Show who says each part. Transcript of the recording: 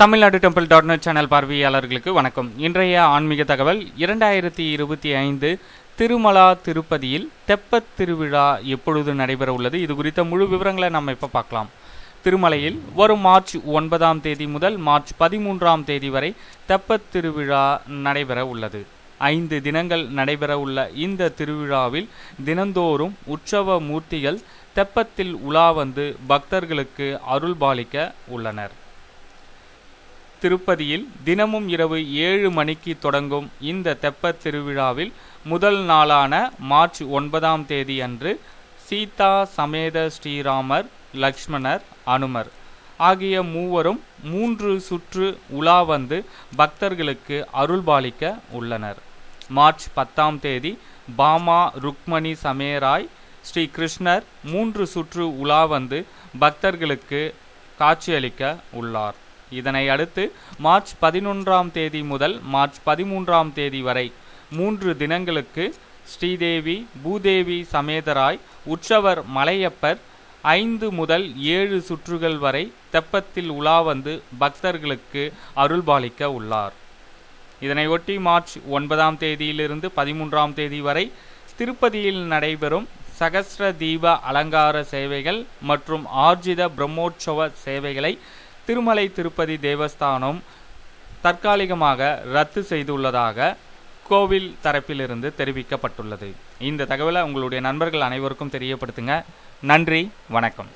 Speaker 1: Tamil Nadu temple dot net channel பார்வையாளர்களுக்கு வணக்கம். இன்றைய ஆன்மீக தகவல் இரண்டாயிரத்தி இருபத்தி ஐந்து திருமலா திருப்பதியில் தெப்பத் திருவிழா எப்பொழுது நடைபெற உள்ளது? இது குறித்த முழு விவரங்களை நம்ம இப்போ பார்க்கலாம். திருமலையில் வரும் மார்ச் ஒன்பதாம் தேதி முதல் மார்ச் பதிமூன்றாம் தேதி வரை தெப்பத் திருவிழா நடைபெற உள்ளது. ஐந்து தினங்கள் நடைபெற உள்ள இந்த திருவிழாவில் தினந்தோறும் உற்சவ மூர்த்திகள் தெப்பத்தில் உலா வந்து பக்தர்களுக்கு அருள்பாலிக்க உள்ளனர். திருப்பதியில் தினமும் இரவு ஏழு மணிக்கு தொடங்கும் இந்த தெப்பத் திருவிழாவில் முதல் நாளான மார்ச் ஒன்பதாம் தேதி அன்று சீதா சமேத ஸ்ரீராமர் லக்ஷ்மணர் அனுமர் ஆகிய மூவரும் மூன்று சுற்று உலா வந்து பக்தர்களுக்கு அருள்பாலிக்க உள்ளனர். மார்ச் பத்தாம் தேதி பாமா ருக்மணி சமேராய் ஸ்ரீ கிருஷ்ணர் மூன்று சுற்று உலா வந்து பக்தர்களுக்கு காட்சியளிக்க உள்ளார். இதனை அடுத்து மார்ச் பதினொன்றாம் தேதி முதல் மார்ச் பதிமூன்றாம் தேதி வரை மூன்று தினங்களுக்கு ஸ்ரீதேவி பூதேவி சமேதராய் உற்சவர் மலையப்பர் ஐந்து முதல் ஏழு சுற்றுகள் வரை தெப்பத்தில் உலா வந்து பக்தர்களுக்கு அருள்பாலிக்க உள்ளார். இதனையொட்டி மார்ச் ஒன்பதாம் தேதியிலிருந்து பதிமூன்றாம் தேதி வரை திருப்பதியில் நடைபெறும் சகஸ்ர தீப அலங்கார சேவைகள் மற்றும் ஆர்ஜித பிரம்மோற்சவ சேவைகளை திருமலை திருப்பதி தேவஸ்தானம் தற்காலிகமாக ரத்து செய்துள்ளதாக கோவில் தரப்பிலிருந்து தெரிவிக்கப்பட்டுள்ளது. இந்த தகவலை உங்களுடைய நண்பர்கள் அனைவருக்கும் தெரியப்படுத்துங்க. நன்றி வணக்கம்.